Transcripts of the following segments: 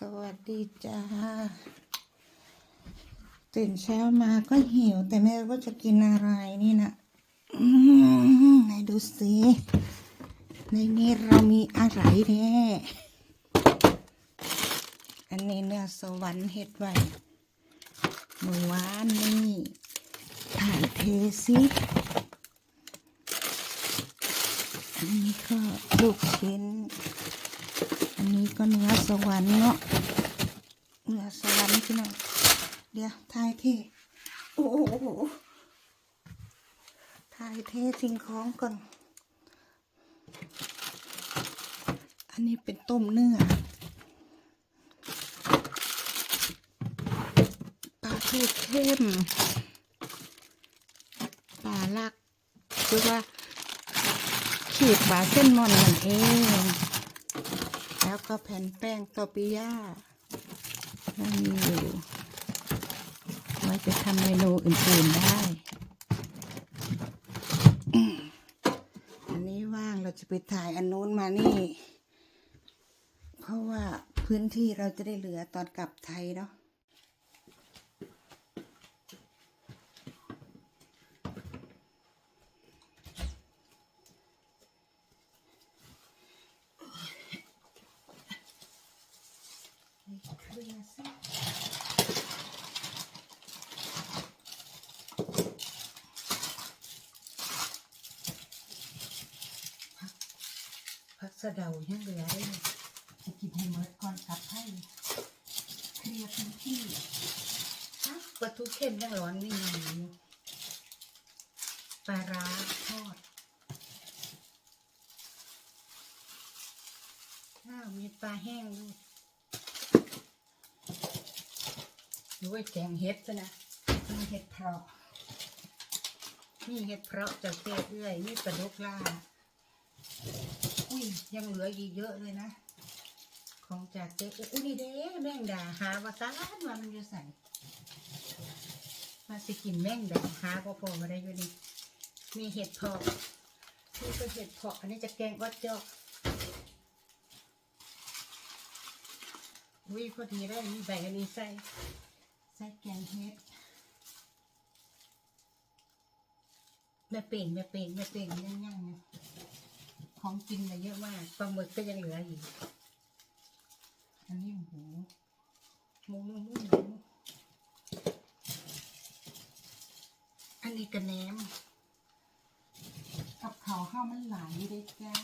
สวัสดีจ้า ตื่นเช้ามาก็หิว แต่ไม่รู้ว่าจะกินอะไรนี่นะอืมไหนดูสิในนี้เรามีอะไรแน่อันนี้เนื้อสวรรค์เห็ดไว้เมื่อวานนี่ถ่ายเทสิอันนี้ก็ลูกชิ้น นนี้ก็เนื้อสวรรค์เนาะเนื้อสวรรค์พี่น้องเดี๋ยวทายเทโอ้โหทายเทสิ่งของก่อน อันนี้เป็นต้มเนื้อปลาทูเข้มปลาลักหรือว่าขีดปลาเส้นมอนนั่นเอง แล้วก็แผ่นแป้งตอปิยานั่นมีอยู่ไว้จะทำเมนูอื่นๆได้ อันนี้ว่างเราจะไปถ่ายอันนู้นมานี่ เพราะว่าพื้นที่เราจะได้เหลือตอนกลับไทยเนาะ เคลียร์สิพักสะเดายังเหลือเลยจะกินให้ห มดก่อนกลับให้เคลียร์พื้นที่ฮะปลาทูเข้มยังร้อนนี่ไงปลาร้าทอดอ้าวมีปลาแห้งด้วย ด้วยแกงเห็ดซะนะมีเห็ดเพราะนี่เห็ดเพราะจากเทศเรื่อยนี่ปลาดุกล่าอุ้ยยังเหลืออีกเยอะเลยนะ ของจากเจ๊อุ้ยนี่เด้แมงดาหาวาซานว่ามันจะใส่มาสิกินแมงดาหาพอพอมาได้อยู่นี่มีเห็ดเพาะนี่ก็เห็ดเพาะอันนี้จะแกงวัดเจาะอุ้ยพอดีได้มีใบอันนี้ใส่ ใส่แกงเห็ดแม่เป่งแม่เป่งแม่เป่งยังยังๆนะของกินอะเยอะมากปลาหมึกก็ยังเหลืออยู่อันนี้หมูหมูหมูหมูหมูอันนี้กระแหนม กับเขาข้าวมันไหลได้จ้า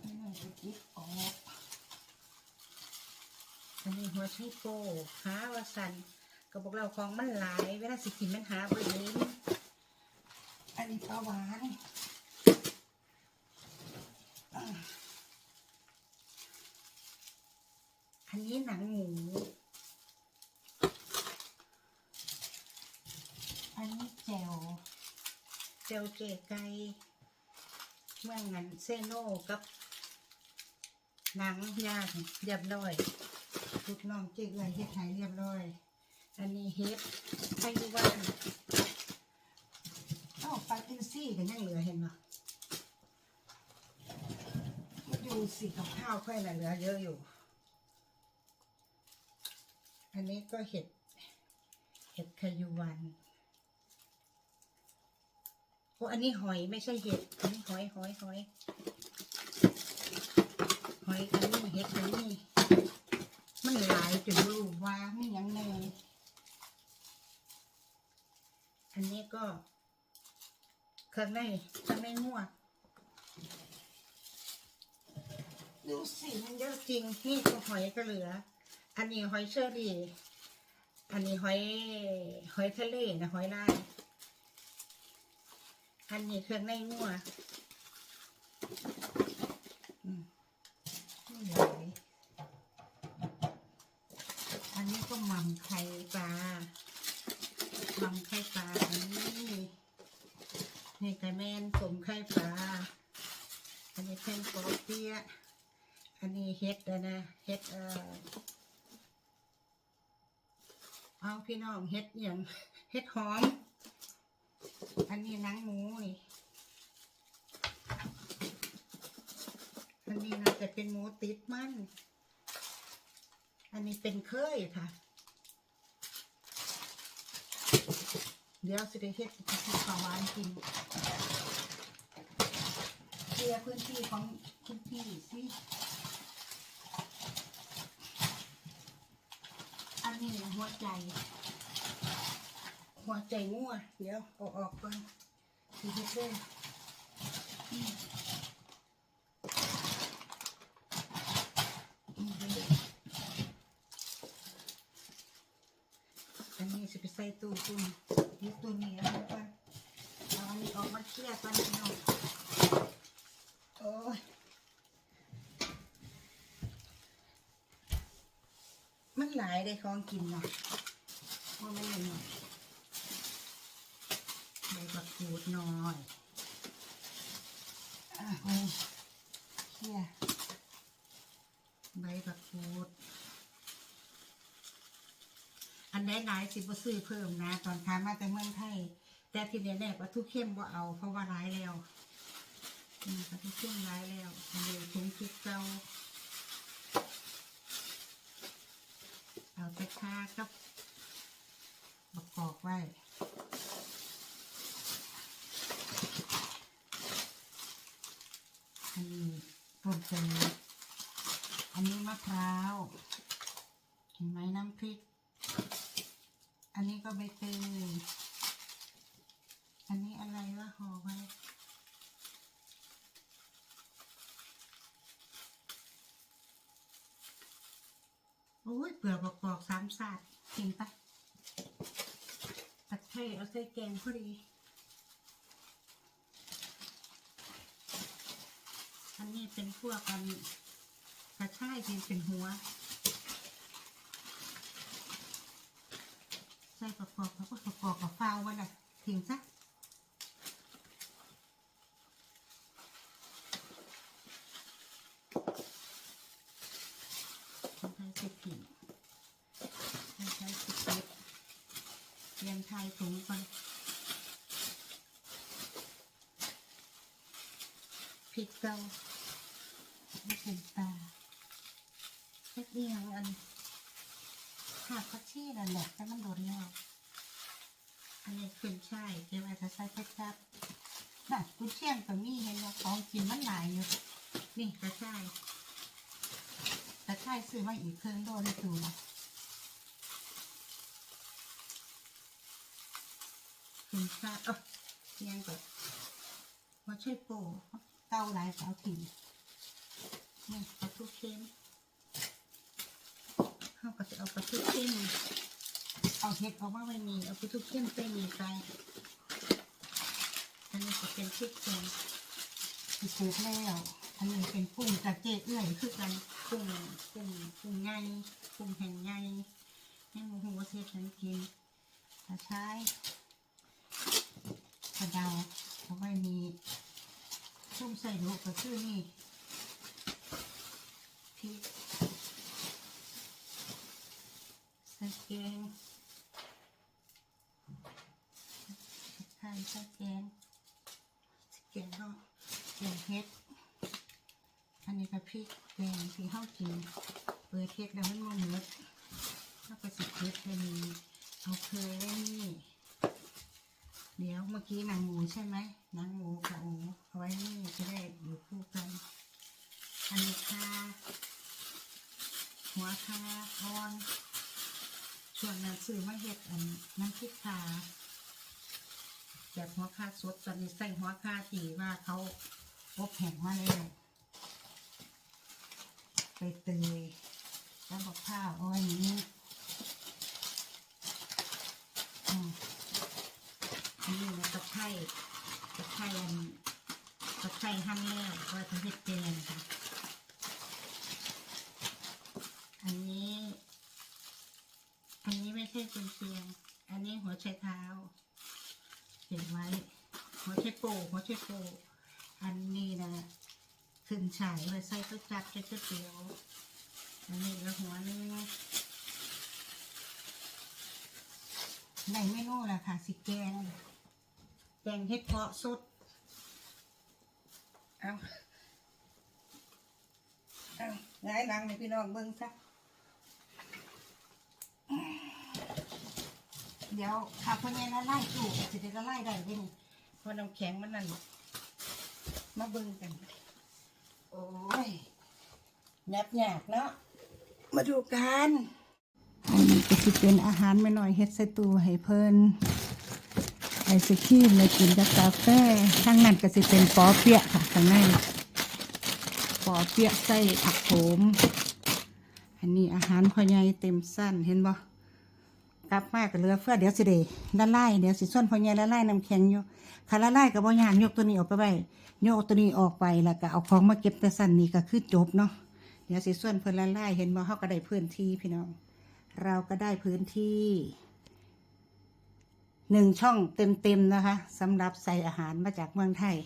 ไม่หน่อยจะกิบออก อันนี้หัวไชโป้หาวาสันก็บอกเราของมันหลาย เวลาสิกินมันหาบริเวณอันนี้ปลาหวานอันนี้หนังหมู อันนี้แจวแจวเกไก่เมื่องันเซโนกับหนังยางเรียบร้อย ลูกน้องเจ๊เอ้ยเฮ็ดให้เรียบร้อย อันนี้เฮ็ดให้ดูว่าเอ้าปลาอินซี่ก็ยังเหลือเห็นไหมดูสิกับข้าวค่อยน่ะเหลือเยอะอยู่ อันนี้ก็เห็ด เห็ดขยุวันโอ้อันนี้หอยไม่ใช่เห็ด อันนี้หอยหอยหอยหอยอันนี้เห็ดอันนี้ มันหลายจนรู้ว่าไม่ยังไงอันนี้ก็เครื่องในเครื่องในงัวดูสิมันเยอะจริงนี่ก็หอยก็เหลือ อันนี้หอยเชอรี่ อันนี้หอยหอยทะเลนะหอยลายอันนี้เครื่องในงัวอืมนี่หลาย อั นนี้ก็หม่ำไข่ปลาหม่ำไข่ปลานนี้นี่กระแมนสมไข่ปลา อันนี้แผ่นปอเปี๊ยะอันนี้เฮ็ดนะนะ เฮ็ดเอ่อเอาพี่น้องเฮ็ดอย่างเฮ็ดหอม อันนี้นังหมูนี่อันนี้น่าจะเป็นหมูติดมัน อันนี้เป็นเคยค่ะ เดี๋ยวสิได้เฮ็ดกับข้าวหวานกินเคลียร์พื้นที่ของคุณพี่สิอันนี้หัวใจ หัวใจงัวเดี๋ยวเอาออกก่อนสิเฮ็ดเด้ออืมอืมเด้ออันนี้สิไปใส่ตู้ตุ้นยึดตู้นี้แล้วก่อนเอาอันนี้ออกมาเคลียร์ก่อนพี่น้อง โอ้ยมันหลายได้ของกินเนาะว่าไม่หน่อยใบบักกูดหน่อยอะเคลียใบบักกูดอันใดหลายสิบ่ซื้อเพิ่มนะ ตอนทามาแต่เมืองไทย แต่ที่แน่ๆปลาทูเข้มบ่าเอา เพราะว่าร้ายแล้วอืมปลาทูเข้มร้ายแล้วอันนี้ถุงพริกเก่าเอาไปทากับบักกอกไว้อันนี้ต้นเตยอันนี้มะพร้าว เห็นไหมน้ำพริก อันนี้ก็ใบเตย อันนี้อะไรวะ ห่อไว้โอ้ยเปลือกกรอกสามศาสตร์เห็นปะตะไคร้เอาใส่แกงพอดี อันนี้เป็นพวกกันกระชายเป็นเป็นหัว ใส่ประกอบแล้วก็ประกอบกับฟาวไว้เลยทิ้งซะคนไทยสิผิงคนไทยสิเก็บเต รียมไทยถุงก่อนพริกเกาไม่เป็นตาเล็กเดียวอันหากพักชีนั่นแหละแต่มันโดนแล้วอันนี้ขึ้นช่เดี๋ยวอาจจะใส่เพชรครับน่ะกุนเชียงกับมี่เห็นว่าของกินมันหลายอยู่นี่กระช่ายกระช่ายซื้อมาอีกเครื่องโดนในตู้ ขึ้นช่าเออยังแบบว่าช่วยโปเก้าหลายสาวถิ่นนี่ปลาทูเค็มเขาก็จะเอาปลาทูเข้มเอาเห็ดออกมาไว้นี่เอาปลาทูเข้มไปนี่ไปอันนี้จะเป็นพริกแกงที่ปลูกแล้วอันนี้เป็นกุ้งกระเจี๊ยเอื้อยคือกันกุ้งกุ้งกุ้งไงกุ้งแห้งไงให้หมูหัวเทศฉันกินตะไค ระเดาเอาไว้นี่ส้มใส่ลูกก็คือนี่พริกใส่แกงใส่ใส่แกงแกงก็แกงเฮ็ดอันนี้ก็พริกแกงที่เข้ากินเปิดเฮ็ดแล้วมันมันเมืดแล้วก็สิเฮ็ดแค่นี้เอาเคยไว้นี่ เดี๋ยวเมื่อกี้นังหมูใช่ไหมนังหมูกับหมูเอาไว้นี่จะได้อยู่คู่กัน อันนี้ค่ะหัวคาอ่อนช่วงนั้นซื้อมาเห็ดอันน้ำพริกคาแบบหัวคาสดตอนนี้ใส่หัวคาตีว่าเขาอบแห้งมาแล้วไปเตยแล้วบอกข้าวอ้อย่างนี้ อันนี้นะตะไคร้ตะไคร้อันตะไคร้หั่นแล้วไว้ทำเห็ดแกงค่ะ อันนี้ อันนี้ไม่ใช่กุนเชียง อันนี้หัวไชเท้าเห็นไว้ หัวไชโปหัวไชโปอันนี้นะขึ้นฉายไว้ใส่ก๋วยจับใส่ก๋วยเตี๋ยวอันนี้ก็หัวนึงในเมนูละค่ะสิแกง แกงเห็ดเพาะสดเอาเอาง่ายหลังเลยพี่น้องเบิ้งซะเดี๋ยวขับพญาละไล่ตู้จะได้ละไล่ได้เว้พอน้ำแข็งมันนั่นมาเบิ้งกัน โอ้ยหยาบหยาบเนาะมาดูกันอันนี้ก็สิเป็นอาหารไม่หน่อยเฮ็ดใส่ตู้ให้เพิ่น ศครีมเลยกินกับกาแฟข้างนั้นก็สิเป็นปอเปี๊ยะค่ะข้างในปอเปี๊ยะใส่ผักโขม อันนี้อาหารพ่อใหญ่เต็มสั้นเห็นบ่กลับมากับเรือเฟือเดี๋ยวสิเดละลายเดี๋ยวสิส่วนพ่อใหญ่ละลายน้ำแข็งอยู่คันละลายกับบ่ยากยกตัวนี้ออกไปไว้ยกตัวนี้ออกไปแล้วก็เอาของมาเก็บแต่สั้นนี่ก็คือจบเนาะเดี๋ยวสิส่วนเพิ่นละลายเห็นบ่เฮาก็ได้พื้นที่พี่น้อง เราก็ได้พื้นที่ หนึ่งช่องเต็มๆนะคะสำหรับใส่อาหารมาจากเมืองไทย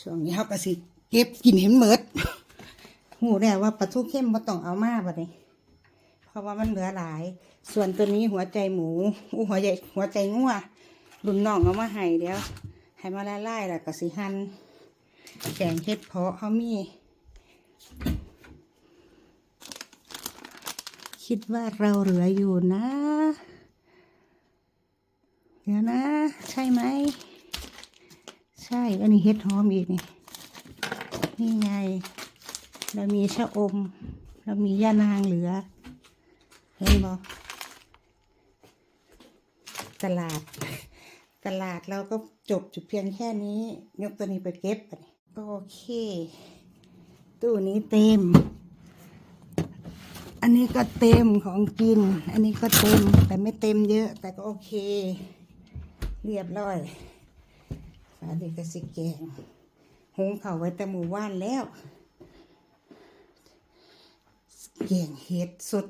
ช่วงนี้เฮาก็สิเก็บกินเห็นหมดหูแน่ว่าปลาทูเข้มบ่ต้องเอามาบัดนี้เพราะว่ามันเหลือหลาย ส่วนตัวนี้หัวใจหมูอู้หัวใจหัวใจงัวรุ่นน้องเอามาให้เดี๋ยวให้มาละลายแล้วก็สิหั่นแกงเห็ดเพาะเขามี คิดว่าเราเหลืออยู่นะ เดี๋ยวนะ ใช่ไหม ใช่อันนี้เห็ดหอมอีกนี่นี่ไง เรามีชะอม เรามีย่านางเหลือ เห็นบ่ตลาด ตลาดเราก็จบจุดเพียงแค่นี้ ยกตัวนี้ไปเก็บโอเค ตู้นี้เต็ม อันนี้ก็เต็มของกิน อันนี้ก็เต็ม แต่ไม่เต็มเยอะ แต่ก็โอเค เรียบร้อยฝาเด็กกระสิแกงหุงเข่าไว้แต่หมู่ว่านแล้วแกงเห็ดสด